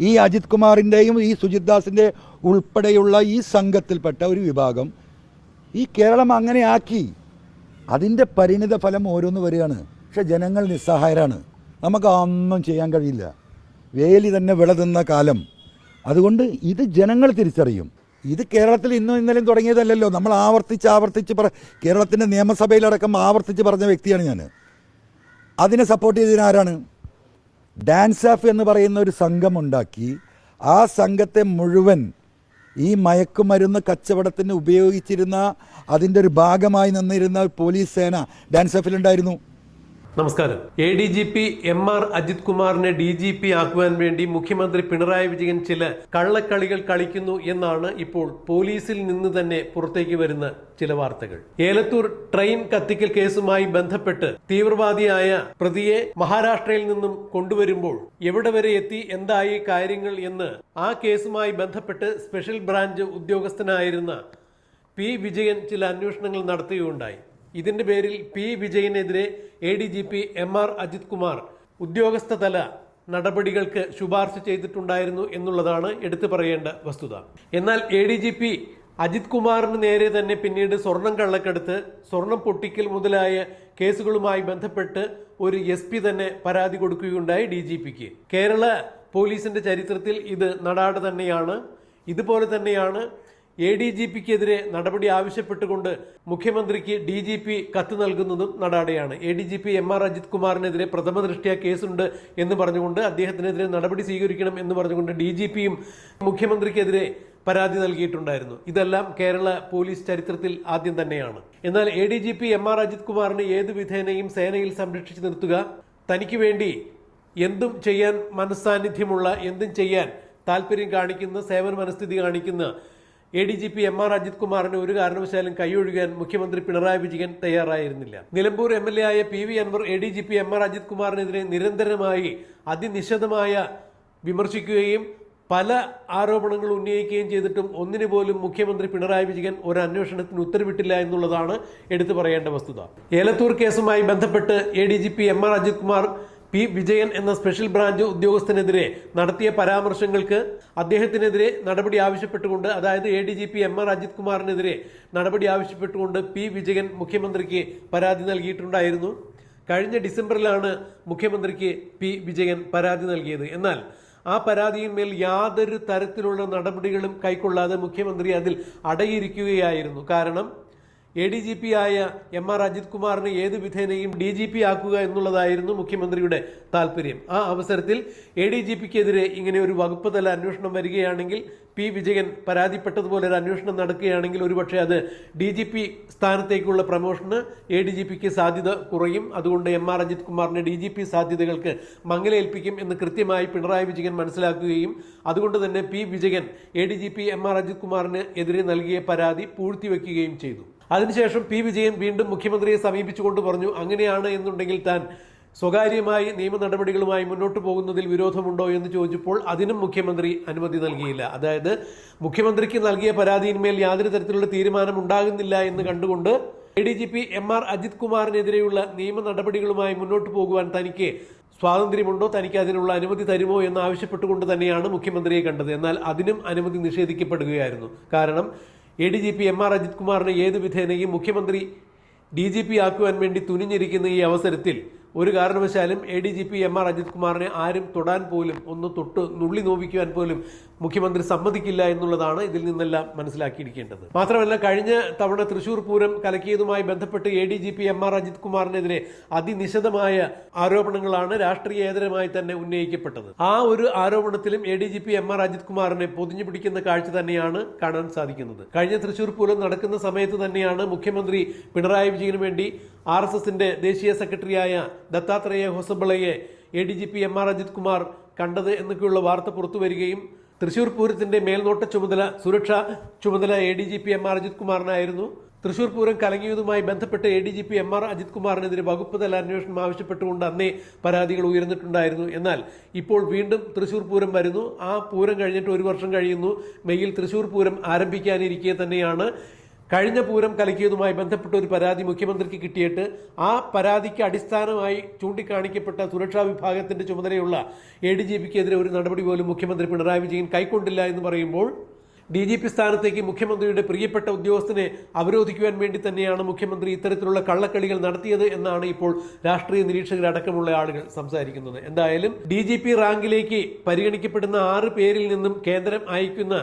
ഈ അജിത് കുമാറിന്റെയും ഈ സുജിത് ദാസിന്റെ ഉൾപ്പെടെയുള്ള ഈ സംഘത്തിൽപ്പെട്ട ഒരു വിഭാഗം ഈ കേരളം അങ്ങനെ ആക്കി അതിന്റെ പരിണിത ഫലം ഓരോന്ന് വരികയാണ്. പക്ഷെ ജനങ്ങൾ നിസ്സഹായരാണ്. നമുക്ക് ഒന്നും ചെയ്യാൻ കഴിയില്ല. വേലി തന്നെ വിളതുന്ന കാലം. അതുകൊണ്ട് ഇത് ജനങ്ങൾ തിരിച്ചറിയും. ഇത് കേരളത്തിൽ ഇന്നും ഇന്നലെയും തുടങ്ങിയതല്ലല്ലോ. നമ്മൾ ആവർത്തിച്ച് ആവർത്തിച്ച് പറ കേരളത്തിന്റെ നിയമസഭയിലടക്കം ആവർത്തിച്ച് പറഞ്ഞ വ്യക്തിയാണ് ഞാൻ അതിനെ സപ്പോർട്ട് ചെയ്തതിന് ആരാണ് ഡാൻസ് ആഫ് എന്ന് പറയുന്ന ഒരു സംഘം ഉണ്ടാക്കി ആ സംഘത്തെ മുഴുവൻ ഈ മയക്കുമരുന്ന് കച്ചവടത്തിന് ഉപയോഗിച്ചിരുന്ന അതിന്റെ ഒരു ഭാഗമായി നിന്നിരുന്ന പോലീസ് സേന ഡാൻസ് ആഫിലുണ്ടായിരുന്നു. നമസ്കാരം. A D G P M R Ajith കുമാറിനെ ഡി ജി പി ആക്കുവാൻ വേണ്ടി മുഖ്യമന്ത്രി പിണറായി വിജയൻ ചില കള്ളക്കളികൾ കളിക്കുന്നു എന്നാണ് ഇപ്പോൾ പോലീസിൽ നിന്ന് തന്നെ പുറത്തേക്ക് വരുന്ന ചില വാർത്തകൾ. ഏലത്തൂർ ട്രെയിൻ കത്തിക്കൽ കേസുമായി ബന്ധപ്പെട്ട് തീവ്രവാദിയായ പ്രതിയെ മഹാരാഷ്ട്രയിൽ നിന്നും കൊണ്ടുവരുമ്പോൾ എവിടെ വരെ എത്തി എന്തായി കാര്യങ്ങൾ എന്ന് ആ കേസുമായി ബന്ധപ്പെട്ട് സ്പെഷ്യൽ ബ്രാഞ്ച് ഉദ്യോഗസ്ഥനായിരുന്ന പി വിജയൻ ചില അന്വേഷണങ്ങൾ നടത്തുകയുണ്ടായി. ഇതിന്റെ പേരിൽ P വിജയനെതിരെ A D G P M R Ajith Kumar ഉദ്യോഗസ്ഥ തല നടപടികൾക്ക് ശുപാർശ ചെയ്തിട്ടുണ്ടായിരുന്നു എന്നുള്ളതാണ് എടുത്തു പറയേണ്ട വസ്തുത. എന്നാൽ A D G P Ajith കുമാറിന് നേരെ തന്നെ പിന്നീട് സ്വർണം കള്ളക്കെടുത്ത് സ്വർണം പൊട്ടിക്കൽ മുതലായ കേസുകളുമായി ബന്ധപ്പെട്ട് ഒരു എസ് പി തന്നെ പരാതി കൊടുക്കുകയുണ്ടായി ഡി ജി പിക്ക് കേരള പോലീസിന്റെ ചരിത്രത്തിൽ ഇത് നടാട് തന്നെയാണ്. ഇതുപോലെ തന്നെയാണ് എ ഡി ജി പിക്കെതിരെ നടപടി ആവശ്യപ്പെട്ടുകൊണ്ട് മുഖ്യമന്ത്രിക്ക് ഡി ജി പി കത്ത് നൽകുന്നതും നടാടെയാണ്. A D G P M R Ajith കുമാറിനെതിരെ പ്രഥമ ദൃഷ്ടിയ കേസുണ്ട് എന്ന് പറഞ്ഞുകൊണ്ട് അദ്ദേഹത്തിനെതിരെ നടപടി സ്വീകരിക്കണം എന്ന് പറഞ്ഞുകൊണ്ട് ഡി ജി പിയും മുഖ്യമന്ത്രിക്കെതിരെ പരാതി നൽകിയിട്ടുണ്ടായിരുന്നു. ഇതെല്ലാം കേരള പോലീസ് ചരിത്രത്തിൽ ആദ്യം തന്നെയാണ്. എന്നാൽ A D G P M R Ajith കുമാറിനെ ഏത് വിധേനയും സേനയിൽ സംരക്ഷിച്ചു നിർത്തുക തനിക്ക് വേണ്ടി എന്തും ചെയ്യാൻ മനസ്സാന്നിധ്യമുള്ള എന്തും ചെയ്യാൻ താല്പര്യം കാണിക്കുന്ന സേവന മനസ്ഥിതി കാണിക്കുന്ന A D G P M R Ajith കുമാറിന് ഒരു കാരണവശാലും കൈയൊഴുകാൻ മുഖ്യമന്ത്രി പിണറായി വിജയൻ തയ്യാറായിരുന്നില്ല. നിലമ്പൂർ എം എൽ എ ആയ P V Anvar A D G P M R Ajith കുമാറിനെതിരെ നിരന്തരമായി അതിനിശിതമായ വിമർശിക്കുകയും പല ആരോപണങ്ങൾ ഉന്നയിക്കുകയും ചെയ്തിട്ടും ഒന്നിനു പോലും മുഖ്യമന്ത്രി പിണറായി വിജയൻ ഒരു അന്വേഷണത്തിന് ഉത്തരവിട്ടില്ല എന്നുള്ളതാണ് എടുത്തു പറയേണ്ട വസ്തുത. ഏലത്തൂർ കേസുമായി ബന്ധപ്പെട്ട് A D G P M R Ajith Kumar P Vijayan എന്ന സ്പെഷ്യൽ ബ്രാഞ്ച് ഉദ്യോഗസ്ഥനെതിരെ നടത്തിയ പരാമർശങ്ങൾക്ക് അദ്ദേഹത്തിനെതിരെ നടപടി ആവശ്യപ്പെട്ടുകൊണ്ട് അതായത് A D G P M R Ajith കുമാറിനെതിരെ നടപടി ആവശ്യപ്പെട്ടുകൊണ്ട് പി വിജയൻ മുഖ്യമന്ത്രിക്ക് പരാതി നൽകിയിട്ടുണ്ടായിരുന്നു. കഴിഞ്ഞ ഡിസംബറിലാണ് മുഖ്യമന്ത്രിക്ക് പി വിജയൻ പരാതി നൽകിയത്. എന്നാൽ ആ പരാതിയിന്മേൽ യാതൊരു തരത്തിലുള്ള നടപടികളും കൈക്കൊള്ളാതെ മുഖ്യമന്ത്രി അതിൽ അടയിരിക്കുകയായിരുന്നു. കാരണം എ ഡി ജി പി ആയ എം ആർ അജിത് കുമാറിനെ ഏത് വിധേനയും ഡി ജി പി ആക്കുക എന്നുള്ളതായിരുന്നു മുഖ്യമന്ത്രിയുടെ താല്പര്യം ആ അവസരത്തിൽ എ ഡി ജി പിക്കെതിരെ ഇങ്ങനെ ഒരു വകുപ്പ് തല അന്വേഷണം വരികയാണെങ്കിൽ പി വിജയൻ പരാതിപ്പെട്ടതുപോലെ ഒരു അന്വേഷണം നടക്കുകയാണെങ്കിൽ ഒരുപക്ഷെ അത് ഡി ജി പി സ്ഥാനത്തേക്കുള്ള പ്രമോഷന് എ ഡി ജി പിക്ക് സാധ്യത കുറയും. അതുകൊണ്ട് എം ആർ അജിത് കുമാറിന്റെ ഡി ജി പി സാധ്യതകൾക്ക് മങ്ങലേൽപ്പിക്കും എന്ന് കൃത്യമായി പിണറായി വിജയൻ മനസ്സിലാക്കുകയും അതുകൊണ്ട് തന്നെ P Vijayan A D G P M R Ajith കുമാറിന് എതിരെ നൽകിയ പരാതി പൂഴ്ത്തിവെക്കുകയും ചെയ്തു. അതിനുശേഷം പി വിജയൻ വീണ്ടും മുഖ്യമന്ത്രിയെ സമീപിച്ചുകൊണ്ട് പറഞ്ഞു അങ്ങനെയാണ് എന്നുണ്ടെങ്കിൽ താൻ സ്വകാര്യമായി നിയമ നടപടികളുമായി മുന്നോട്ട് പോകുന്നതിൽ വിരോധമുണ്ടോ എന്ന് ചോദിച്ചപ്പോൾ അതിനും മുഖ്യമന്ത്രി അനുമതി നൽകിയില്ല. അതായത് മുഖ്യമന്ത്രിക്ക് നൽകിയ പരാതിയിന്മേൽ യാതൊരു തരത്തിലുള്ള തീരുമാനം ഉണ്ടാകുന്നില്ല എന്ന് കണ്ടുകൊണ്ട് A D G P M R Ajith കുമാറിനെതിരെയുള്ള നിയമ നടപടികളുമായി മുന്നോട്ട് പോകുവാൻ തനിക്ക് സ്വാതന്ത്ര്യമുണ്ടോ തനിക്ക് അതിനുള്ള അനുമതി തരുമോ എന്ന് ആവശ്യപ്പെട്ടുകൊണ്ട് തന്നെയാണ് മുഖ്യമന്ത്രിയെ കണ്ടത്. എന്നാൽ അതിനും അനുമതി നിഷേധിക്കപ്പെടുകയായിരുന്നു. കാരണം A D G P M R Ajith കുമാറിനെ ഏത് വിധേനയും മുഖ്യമന്ത്രി ഡി ജി പി ആക്കുവാൻ വേണ്ടി തുനിഞ്ഞിരിക്കുന്ന ഈ അവസരത്തിൽ ഒരു കാരണവശാലും A D G P M R Ajith കുമാറിനെ ആരും തൊടാൻ പോലും ഒന്ന് തൊട്ട് നുള്ളി നോവിക്കുവാൻ പോലും മുഖ്യമന്ത്രി സമ്മതിക്കില്ല എന്നുള്ളതാണ് ഇതിൽ നിന്നെല്ലാം മനസ്സിലാക്കിയിരിക്കേണ്ടത്. മാത്രമല്ല കഴിഞ്ഞ തവണ തൃശൂർ പൂരം കലക്കിയതുമായി ബന്ധപ്പെട്ട് A D G P M R Ajith കുമാറിനെതിരെ അതിനിശിതമായ ആരോപണങ്ങളാണ് രാഷ്ട്രീയേതരമായി തന്നെ ഉന്നയിക്കപ്പെട്ടത്. ആ ഒരു ആരോപണത്തിലും A D G P M R Ajith കുമാറിനെ പൊതിഞ്ഞു പിടിക്കുന്ന കാഴ്ച തന്നെയാണ് കാണാൻ സാധിക്കുന്നത്. കഴിഞ്ഞ തൃശൂർ പൂരം നടക്കുന്ന സമയത്ത് തന്നെയാണ് മുഖ്യമന്ത്രി പിണറായി വിജയന് വേണ്ടി ആർ എസ് എസിന്റെ ദേശീയ സെക്രട്ടറിയായ Dattatreya ഹൊസബളയെ A D G P M R Ajith Kumar കണ്ടത് എന്നൊക്കെയുള്ള വാർത്ത പുറത്തു വരികയും തൃശൂർ പൂരത്തിന്റെ മേൽനോട്ട ചുമതല സുരക്ഷ ചുമതല A D G P M R Ajith കുമാറിനായിരുന്നു. Thrissur Pooram കലങ്ങിയതുമായി ബന്ധപ്പെട്ട് A D G P M R Ajith കുമാറിനെതിരെ വകുപ്പ് തല അന്വേഷണം ആവശ്യപ്പെട്ടുകൊണ്ട് അന്നേ പരാതികൾ ഉയർന്നിട്ടുണ്ടായിരുന്നു. എന്നാൽ ഇപ്പോൾ വീണ്ടും തൃശൂർ പൂരം വരുന്നു. ആ പൂരം കഴിഞ്ഞിട്ട് ഒരു വർഷം കഴിയുന്നു. മെയ്യിൽ തൃശൂർ പൂരം ആരംഭിക്കാനിരിക്കെ തന്നെയാണ്. കഴിഞ്ഞ പൂരം കലക്കിയതുമായി ബന്ധപ്പെട്ട ഒരു പരാതി മുഖ്യമന്ത്രിക്ക് കിട്ടിയിട്ട് ആ പരാതിക്ക് അടിസ്ഥാനമായി ചൂണ്ടിക്കാണിക്കപ്പെട്ട സുരക്ഷാ വിഭാഗത്തിന്റെ ചുമതലയുള്ള എ ഡി ജി പിക്കെതിരെ ഒരു നടപടി പോലും മുഖ്യമന്ത്രി പിണറായി വിജയൻ കൈക്കൊണ്ടില്ല എന്ന് പറയുമ്പോൾ ഡി ജി പി സ്ഥാനത്തേക്ക് മുഖ്യമന്ത്രിയുടെ പ്രിയപ്പെട്ട ഉദ്യോഗസ്ഥനെ അവരോധിക്കുവാൻ വേണ്ടി തന്നെയാണ് മുഖ്യമന്ത്രി ഇത്തരത്തിലുള്ള കള്ളക്കളികൾ നടത്തിയത് എന്നാണ് ഇപ്പോൾ രാഷ്ട്രീയ നിരീക്ഷകരടക്കമുള്ള ആളുകൾ സംസാരിക്കുന്നത്. എന്തായാലും ഡി റാങ്കിലേക്ക് പരിഗണിക്കപ്പെടുന്ന ആറ് പേരിൽ നിന്നും കേന്ദ്രം അയക്കുന്ന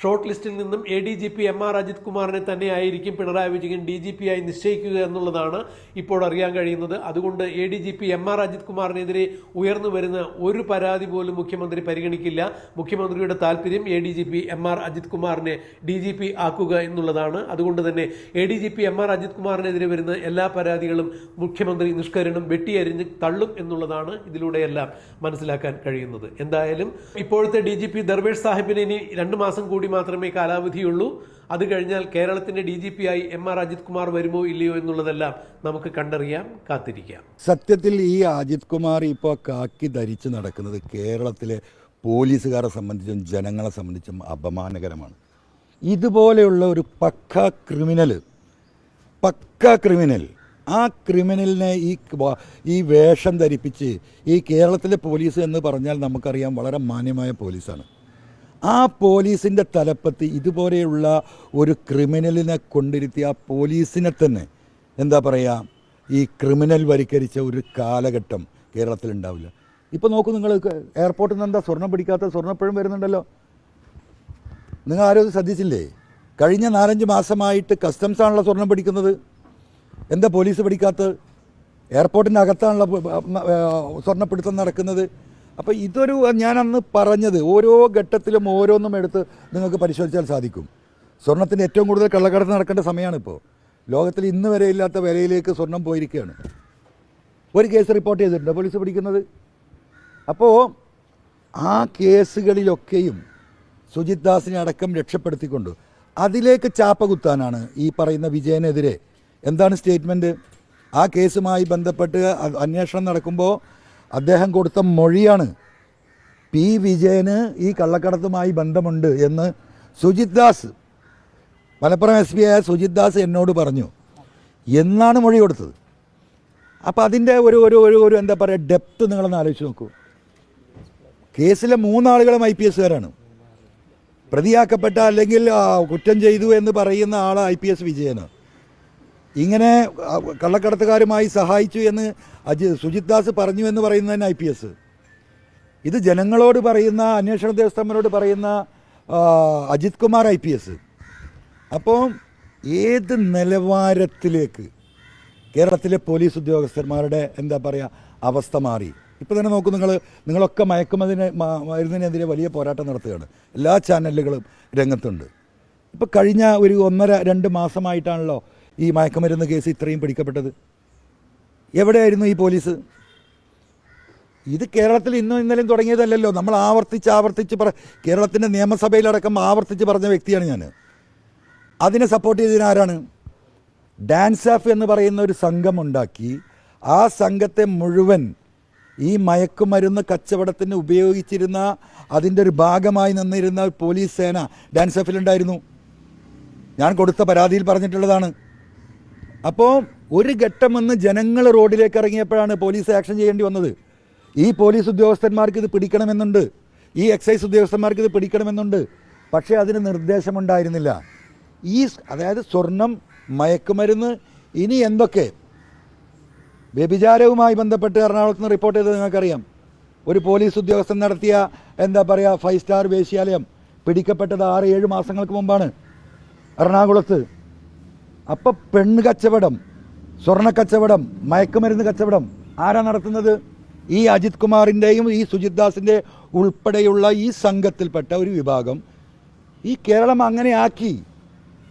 ഷോർട്ട് ലിസ്റ്റിൽ നിന്നും A D G P M R Ajith കുമാറിനെ തന്നെ ആയിരിക്കും Pinarayi Vijayan D G P ആയി നിശ്ചയിക്കുക എന്നുള്ളതാണ് ഇപ്പോൾ അറിയാൻ കഴിയുന്നത്. അതുകൊണ്ട് A D G P M R Ajith കുമാറിനെതിരെ ഉയർന്നു വരുന്ന ഒരു പരാതി പോലും മുഖ്യമന്ത്രി പരിഗണിക്കില്ല. മുഖ്യമന്ത്രിയുടെ താല്പര്യം A D G P M R Ajith കുമാറിനെ ഡി ജി പി ആക്കുക എന്നുള്ളതാണ്. അതുകൊണ്ട് തന്നെ A D G P M R Ajith കുമാറിനെതിരെ വരുന്ന എല്ലാ പരാതികളും മുഖ്യമന്ത്രി നിഷ്കരണം വെട്ടിയരിഞ്ഞ് തള്ളും എന്നുള്ളതാണ് ഇതിലൂടെയെല്ലാം മനസ്സിലാക്കാൻ കഴിയുന്നത്. എന്തായാലും ഇപ്പോഴത്തെ ഡി ജി പി ദർവേഷ് സാഹിബിന് ഇനി രണ്ട് മാസം കൂടി മാത്രമേ കാലാവധിയുള്ളൂ. അത് കഴിഞ്ഞാൽ കേരളത്തിന്റെ ഡി ജി പി ആയി എം ആർ അജിത് കുമാർ വരുമോ ഇല്ലയോ എന്നുള്ളതെല്ലാം നമുക്ക് കണ്ടറിയാം കാത്തിരിക്കാം. സത്യത്തിൽ ഈ അജിത് കുമാർ ഇപ്പോൾ കാക്കി ധരിച്ചു നടക്കുന്നത് കേരളത്തിലെ പോലീസുകാരെ സംബന്ധിച്ചും ജനങ്ങളെ സംബന്ധിച്ചും അപമാനകരമാണ്. ഇതുപോലെയുള്ള ഒരു പക്ക ക്രിമിനൽ പക്ക ക്രിമിനൽ ആ ക്രിമിനലിനെ ഈ ഈ വേഷം ധരിപ്പിച്ച് ഈ കേരളത്തിലെ പോലീസ് എന്ന് പറഞ്ഞാൽ നമുക്കറിയാം വളരെ മാന്യമായ പോലീസാണ്. ആ പോലീസിന്റെ തലപ്പത്ത് ഇതുപോലെയുള്ള ഒരു ക്രിമിനലിനെ കൊണ്ടിരുത്തി ആ പോലീസിനെ തന്നെ എന്താ പറയുക ഈ ക്രിമിനൽ വരിക്കരിച്ച ഒരു കാലഘട്ടം കേരളത്തിലുണ്ടാവില്ല. ഇപ്പോൾ നോക്കൂ നിങ്ങൾ എയർപോർട്ടിൽ നിന്ന് എന്താ സ്വർണം പിടിക്കാത്ത സ്വർണം എപ്പോഴും വരുന്നുണ്ടല്ലോ? നിങ്ങൾ ആരും ശ്രദ്ധിച്ചില്ലേ? കഴിഞ്ഞ നാലഞ്ച് മാസമായിട്ട് കസ്റ്റംസ് ആണല്ലോ സ്വർണം പിടിക്കുന്നത്. എന്താ പോലീസ് പിടിക്കാത്തത്? എയർപോർട്ടിന്റെ അകത്താണല്ലോ സ്വർണപ്പിടുത്തം നടക്കുന്നത്. അപ്പോൾ ഇതൊരു ഞാൻ അന്ന് പറഞ്ഞത് ഓരോ ഘട്ടത്തിലും ഓരോന്നും എടുത്ത് നിങ്ങൾക്ക് പരിശോധിച്ചാൽ സാധിക്കും. സ്വർണത്തിന്റെ ഏറ്റവും കൂടുതൽ കള്ളക്കടത്ത് നടക്കേണ്ട സമയമാണിപ്പോൾ ലോകത്തിൽ ഇന്ന് വരെ ഇല്ലാത്ത വിലയിലേക്ക് സ്വർണം പോയിരിക്കുകയാണ്. ഒരു കേസ് റിപ്പോർട്ട് ചെയ്തിട്ടുണ്ട് പോലീസ് പിടിക്കുന്നത്? അപ്പോൾ ആ കേസുകളിലൊക്കെയും സുജിത് ദാസിനെ അടക്കം രക്ഷപ്പെടുത്തിക്കൊണ്ട് അതിലേക്ക് ചാപ്പ കുത്താനാണ് ഈ പറയുന്ന വിജയനെതിരെ. എന്താണ് സ്റ്റേറ്റ്മെന്റ് ആ കേസുമായി ബന്ധപ്പെട്ട് അന്വേഷണം നടക്കുമ്പോൾ അദ്ദേഹം കൊടുത്ത മൊഴിയാണ്. പി വിജയന് ഈ കള്ളക്കടത്തുമായി ബന്ധമുണ്ട് എന്ന് സുജിത് ദാസ് മലപ്പുറം എസ് പി ആയ സുജിത് ദാസ് എന്നോട് പറഞ്ഞു. എന്നാണ് മൊഴി കൊടുത്തത്? അപ്പോൾ അതിന്റെ ഒരു ഒരു ഒരു ഒരു എന്താ പറയുക ഡെപ്ത് നിങ്ങളൊന്ന് ആലോചിച്ച് നോക്കൂ. കേസിലെ മൂന്നാളുകളും ഐ പി എസ്സുകാരാണ്. പ്രതിയാക്കപ്പെട്ട അല്ലെങ്കിൽ കുറ്റം ചെയ്തു എന്ന് പറയുന്ന ആൾ ഐ പി എസ് വിജയന്. ഇങ്ങനെ കള്ളക്കടത്തുകാരുമായി സഹായിച്ചു എന്ന് അജി സുജിത് ദാസ് പറഞ്ഞു എന്ന് പറയുന്നതിന് ഐ പി എസ്. ഇത് ജനങ്ങളോട് പറയുന്ന അന്വേഷണ ഉദ്യോഗസ്ഥന്മാരോട് പറയുന്ന Ajith Kumar I P S. അപ്പോൾ ഏത് നിലവാരത്തിലേക്ക് കേരളത്തിലെ പോലീസ് ഉദ്യോഗസ്ഥന്മാരുടെ എന്താ പറയുക അവസ്ഥ മാറി? ഇപ്പോൾ തന്നെ നോക്കൂ നിങ്ങൾ നിങ്ങളൊക്കെ മയക്കുമതിന് മരുന്നതിനെതിരെ വലിയ പോരാട്ടം നടത്തുകയാണ്. എല്ലാ ചാനലുകളും രംഗത്തുണ്ട്. ഇപ്പോൾ കഴിഞ്ഞ ഒരു ഒന്നര രണ്ട് മാസമായിട്ടാണല്ലോ ഈ മയക്കുമരുന്ന് കേസ് ഇത്രയും പിടിക്കപ്പെട്ടത്? എവിടെയായിരുന്നു ഈ പോലീസ്? ഇത് കേരളത്തിൽ ഇന്നും ഇന്നലെയും തുടങ്ങിയതല്ലല്ലോ. നമ്മൾ ആവർത്തിച്ച് ആവർത്തിച്ച് പറ കേരളത്തിന്റെ നിയമസഭയിലടക്കം ആവർത്തിച്ച് പറഞ്ഞ വ്യക്തിയാണ് ഞാൻ അതിനെ സപ്പോർട്ട് ചെയ്തതിന് ആരാണ്? ഡാൻസ് ആഫ് എന്ന് പറയുന്ന ഒരു സംഘം ഉണ്ടാക്കി ആ സംഘത്തെ മുഴുവൻ ഈ മയക്കുമരുന്ന് കച്ചവടത്തിന് ഉപയോഗിച്ചിരുന്ന അതിന്റെ ഒരു ഭാഗമായി നിന്നിരുന്ന പോലീസ് സേന ഡാൻസ് ഡാൻസാഫിലുണ്ടായിരുന്നു ഞാൻ കൊടുത്ത പരാതിയിൽ പറഞ്ഞിട്ടുള്ളതാണ്. അപ്പോൾ ഒരു ഘട്ടം വന്ന് ജനങ്ങൾ റോഡിലേക്ക് ഇറങ്ങിയപ്പോഴാണ് പോലീസ് ആക്ഷൻ ചെയ്യേണ്ടി വന്നത്. ഈ പോലീസ് ഉദ്യോഗസ്ഥന്മാർക്ക് ഇത് പിടിക്കണമെന്നുണ്ട്. ഈ എക്സൈസ് ഉദ്യോഗസ്ഥന്മാർക്ക് ഇത് പിടിക്കണമെന്നുണ്ട്. പക്ഷേ അതിന് നിർദ്ദേശമുണ്ടായിരുന്നില്ല. ഈ അതായത് സ്വർണം മയക്കുമരുന്ന് ഇനി എന്തൊക്കെ? വ്യഭിചാരവുമായി ബന്ധപ്പെട്ട് എറണാകുളത്ത് നിന്ന് റിപ്പോർട്ട് ചെയ്തത് നിങ്ങൾക്കറിയാം. ഒരു പോലീസ് ഉദ്യോഗസ്ഥൻ നടത്തിയ എന്താ പറയുക ഫൈവ് സ്റ്റാർ വേശ്യാലയം പിടിക്കപ്പെട്ടത് ആറ് ഏഴ് മാസങ്ങൾക്ക് മുമ്പാണ്. എറണാകുളത്ത് അപ്പം പെണ്ണ് കച്ചവടം സ്വർണ കച്ചവടം മയക്കുമരുന്ന് കച്ചവടം ആരാ നടത്തുന്നത്? ഈ അജിത് കുമാറിന്റെയും ഈ സുജിത് ദാസിന്റെ ഉൾപ്പെടെയുള്ള ഈ സംഘത്തിൽപ്പെട്ട ഒരു വിഭാഗം ഈ കേരളം അങ്ങനെ ആക്കി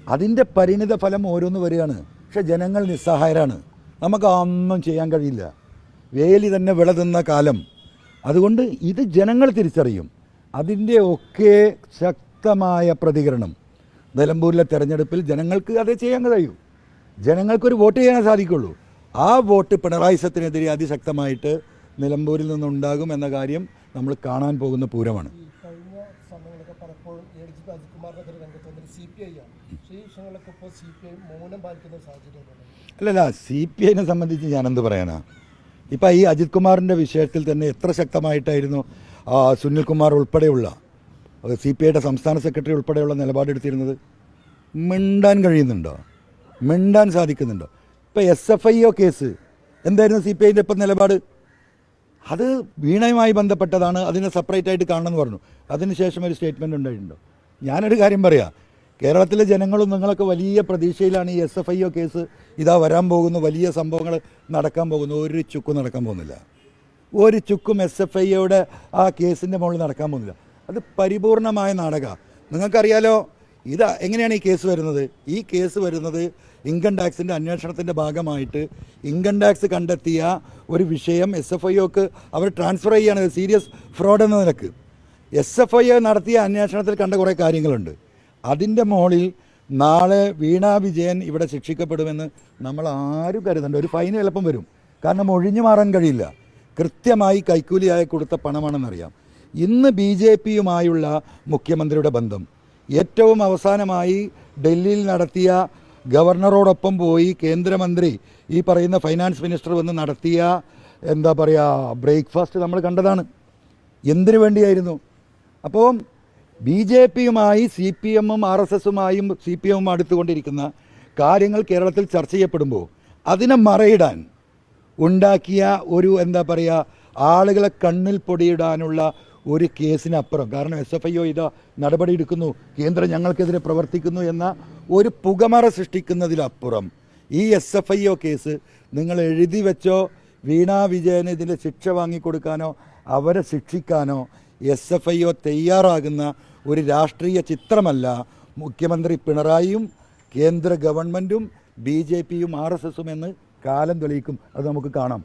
അതിന്റെ പരിണിത ഫലം ഓരോന്ന് വരികയാണ്. പക്ഷെ ജനങ്ങൾ നിസ്സഹായരാണ്. നമുക്ക് ഒന്നും ചെയ്യാൻ കഴിയില്ല. വേലി തന്നെ വിള തിന്ന കാലം. അതുകൊണ്ട് ഇത് ജനങ്ങൾ തിരിച്ചറിയും. അതിന്റെ ഒക്കെ ശക്തമായ പ്രതികരണം. നിലമ്പൂരിലെ തെരഞ്ഞെടുപ്പിൽ ജനങ്ങൾക്ക് അതേ ചെയ്യാൻ കഴിയൂ. ജനങ്ങൾക്കൊരു വോട്ട് ചെയ്യാനേ സാധിക്കുള്ളൂ. ആ വോട്ട് പിണറായി സത്തിനെതിരെ അതിശക്തമായിട്ട് നിലമ്പൂരിൽ നിന്നുണ്ടാകും എന്ന കാര്യം നമ്മൾ കാണാൻ പോകുന്ന പൂരമാണ്. അല്ലല്ല സി പി ഐനെ സംബന്ധിച്ച് ഞാനെന്ത് പറയാനാ? ഇപ്പം ഈ അജിത് കുമാറിന്റെ വിഷയത്തിൽ തന്നെ എത്ര ശക്തമായിട്ടായിരുന്നു സുനിൽകുമാർ സുനിൽ ഉൾപ്പെടെയുള്ള സി പി ഐയുടെ സംസ്ഥാന സെക്രട്ടറി ഉൾപ്പെടെയുള്ള നിലപാടെടുത്തിരുന്നത് മിണ്ടാൻ കഴിയുന്നുണ്ടോ? മിണ്ടാൻ സാധിക്കുന്നുണ്ടോ? ഇപ്പം S F I O case എന്തായിരുന്നു സി പി ഐന്റെ ഇപ്പം നിലപാട്? അത് വീണയുമായി ബന്ധപ്പെട്ടതാണ് അതിനെ സെപ്പറേറ്റ് ആയിട്ട് കാണണമെന്ന് പറഞ്ഞു. അതിനുശേഷം ഒരു സ്റ്റേറ്റ്മെന്റ് ഉണ്ടായിട്ടുണ്ടോ? ഞാനൊരു കാര്യം പറയാം കേരളത്തിലെ ജനങ്ങളും നിങ്ങളൊക്കെ വലിയ പ്രതീക്ഷയിലാണ് ഈ S F I O case ഇതാ വരാൻ പോകുന്നു വലിയ സംഭവങ്ങൾ നടക്കാൻ പോകുന്നു ഒരു ചുക്കും നടക്കാൻ പോകുന്നില്ല. ഒരു ചുക്കും എസ് എഫ് ഐയുടെ ആ കേസിന്റെ മുകളിൽ നടക്കാൻ പോകുന്നില്ല. അത് പരിപൂർണമായ നാടകമാണ് നിങ്ങൾക്കറിയാലോ ഇത് എങ്ങനെയാണ് ഈ കേസ് വരുന്നത്? ഈ കേസ് വരുന്നത് ഇൻകം ടാക്സിന്റെ അന്വേഷണത്തിന്റെ ഭാഗമായിട്ട് ഇൻകം ടാക്സ് കണ്ടെത്തിയ ഒരു വിഷയം എസ് എഫ് ഐ അവർ ട്രാൻസ്ഫർ ചെയ്യുകയാണ് സീരിയസ് ഫ്രോഡ് എന്ന നിലയ്ക്ക്. എസ് എഫ് ഐ നടത്തിയ അന്വേഷണത്തിൽ കണ്ട കുറേ കാര്യങ്ങളുണ്ട്. അതിന്റെ മുകളിൽ നാളെ വീണ വിജയൻ ഇവിടെ ശിക്ഷിക്കപ്പെടുമെന്ന് നമ്മൾ ആരും കരുതണ്ട. ഒരു ഫൈൻ എളുപ്പം വരും. കാരണം ഒഴിഞ്ഞു മാറാൻ കഴിയില്ല. കൃത്യമായി കൈക്കൂലിയായി കൊടുത്ത പണമാണെന്നറിയാം. ഇന്ന് ബി ജെ പിയുമായുള്ള മുഖ്യമന്ത്രിയുടെ ബന്ധം. ഏറ്റവും അവസാനമായി ഡൽഹിയിൽ നടത്തിയ ഗവർണറോടൊപ്പം പോയി കേന്ദ്രമന്ത്രി ഈ പറയുന്ന ഫൈനാൻസ് മിനിസ്റ്റർ വന്ന് നടത്തിയ എന്താ പറയുക ബ്രേക്ക്ഫാസ്റ്റ് നമ്മൾ കണ്ടതാണ്. എന്തിനു വേണ്ടിയായിരുന്നു? അപ്പോൾ ബി ജെ പിയുമായി സി പി എമ്മും ആർ എസ് എസുമായും സി പി എമ്മും അടുത്തുകൊണ്ടിരിക്കുന്ന കാര്യങ്ങൾ കേരളത്തിൽ ചർച്ച ചെയ്യപ്പെടുമ്പോൾ അതിനെ മറയിടാൻ ഉണ്ടാക്കിയ ഒരു എന്താ പറയുക ആളുകളെ കണ്ണിൽ പൊടിയിടാനുള്ള ഒരു കേസിനപ്പുറം കാരണം എസ് എഫ് ഐ ഒ ഇത് നടപടിയെടുക്കുന്നു കേന്ദ്രം ഞങ്ങൾക്കെതിരെ പ്രവർത്തിക്കുന്നു എന്ന ഒരു പുകമറ സൃഷ്ടിക്കുന്നതിലപ്പുറം. ഈ S F I O case നിങ്ങൾ എഴുതി വെച്ചോ വീണ വിജയന് ഇതിന്റെ ശിക്ഷ വാങ്ങിക്കൊടുക്കാനോ അവരെ ശിക്ഷിക്കാനോ എസ് എഫ് ഐ ഒ തയ്യാറാകുന്ന ഒരു രാഷ്ട്രീയ ചിത്രമല്ല. മുഖ്യമന്ത്രി പിണറായിയും കേന്ദ്ര ഗവൺമെന്റും ബി ജെ പിയും ആർ എസ് എസും എന്ന് കാലം തെളിയിക്കും. അത് നമുക്ക് കാണാം.